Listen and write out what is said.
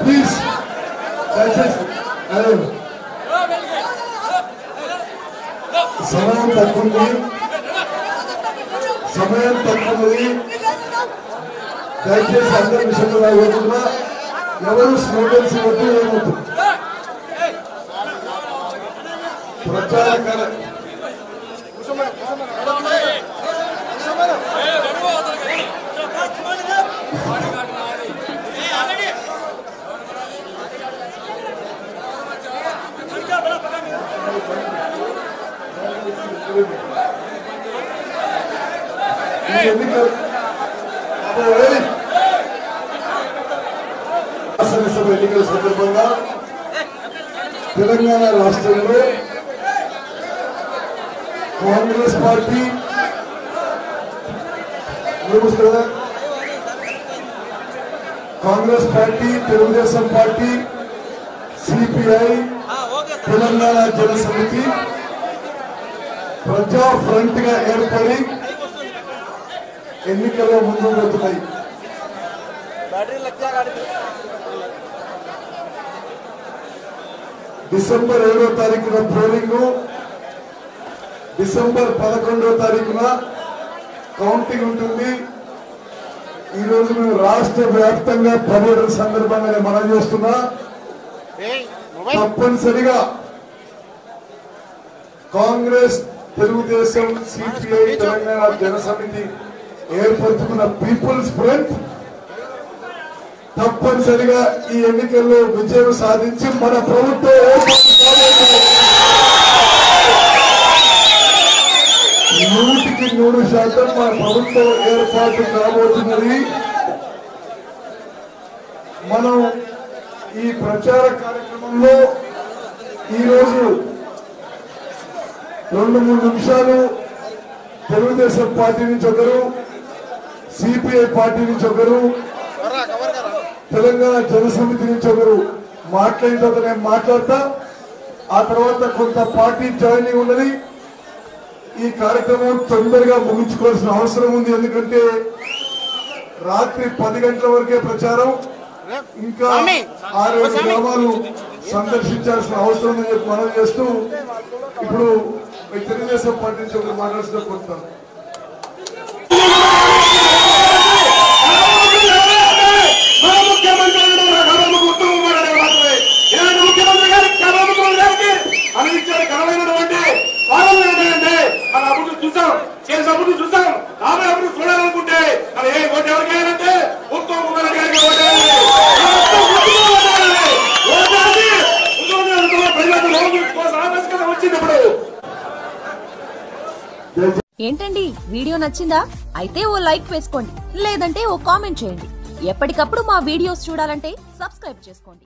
Please, that's it. Hello. سلام تكون سلام تكون దయచేసి అందరి విషయంలో రాకుండా ఎవరు స్టూడెంట్స్ వద్దు ఏమవుతుంది ప్రచార కార్య- ఈ ఎన్నికలు ఎన్నికల సందర్భంగా తెలంగాణ రాష్ట్రంలో Congress party Congress party Telugu Desam party CPI Telangana Jana Samithi ప్రజా ఫ్రంట్గా ఏర్పడి ఎన్నికల్లో ముందు పోతున్నాయి. డిసెంబర్ ఏడో తారీఖున పోలింగ్. డిసెంబర్ పదకొండో తారీఖున కౌంటింగ్ ఉంటుంది. ఈ రోజు మేము రాష్ట్ర వ్యాప్తంగా పర్యటన సందర్భంగా నేను మనం చేస్తున్నా. తప్పనిసరిగా కాంగ్రెస్ తెలుగుదేశం సిపిఐ తెలంగాణ జనసమితి ఏర్పరచుకున్న పీపుల్స్ ఫ్రంట్ తప్పనిసరిగా ఈ ఎన్నికల్లో విజయం సాధించి మన ప్రభుత్వం నూటికి నూరు శాతం మన ప్రభుత్వం ఏర్పాటు కాబోతున్నది. మనం ఈ ప్రచార కార్యక్రమంలో ఈరోజు రెండు మూడు నిమిషాలు తెలుగుదేశం పార్టీ నుంచి ఒకరు సిపిఐ పార్టీ నుంచి ఒకరు తెలంగాణ జనసమితి నుంచి ఒకరు మాట్లాడిన తర్వాత నేను మాట్లాడతా. ఆ తర్వాత కొంత పార్టీ జాయినింగ్ ఉన్నది. ఈ కార్యక్రమం తొందరగా ముగించుకోవాల్సిన అవసరం ఉంది. ఎందుకంటే రాత్రి పది గంటల వరకే ప్రచారం. ఇంకా ఆరేడు గ్రామాలు సందర్శించాల్సిన అవసరం ఉందని చెప్పి మనం చేస్తూ ఇప్పుడు తెలుగుదేశం పార్టీ నుంచి ఒకరు మాట్లాడుతూ చూసాం చేసిన అభివృద్ధి చూసాం ఆమె ఎవరు చూడాలనుకుంటే మన ఏ ఓటు ఎవరికి వేయాలంటే ఉత్తమ కుమార్ గారికి ఓటేయాలి ఏంటండి? వీడియో నచ్చిందా? అయితే ఓ లైక్ వేసుకోండి. లేదంటే ఓ కామెంట్ చేయండి. ఎప్పటికప్పుడు మా వీడియోస్ చూడాలంటే సబ్స్క్రైబ్ చేసుకోండి.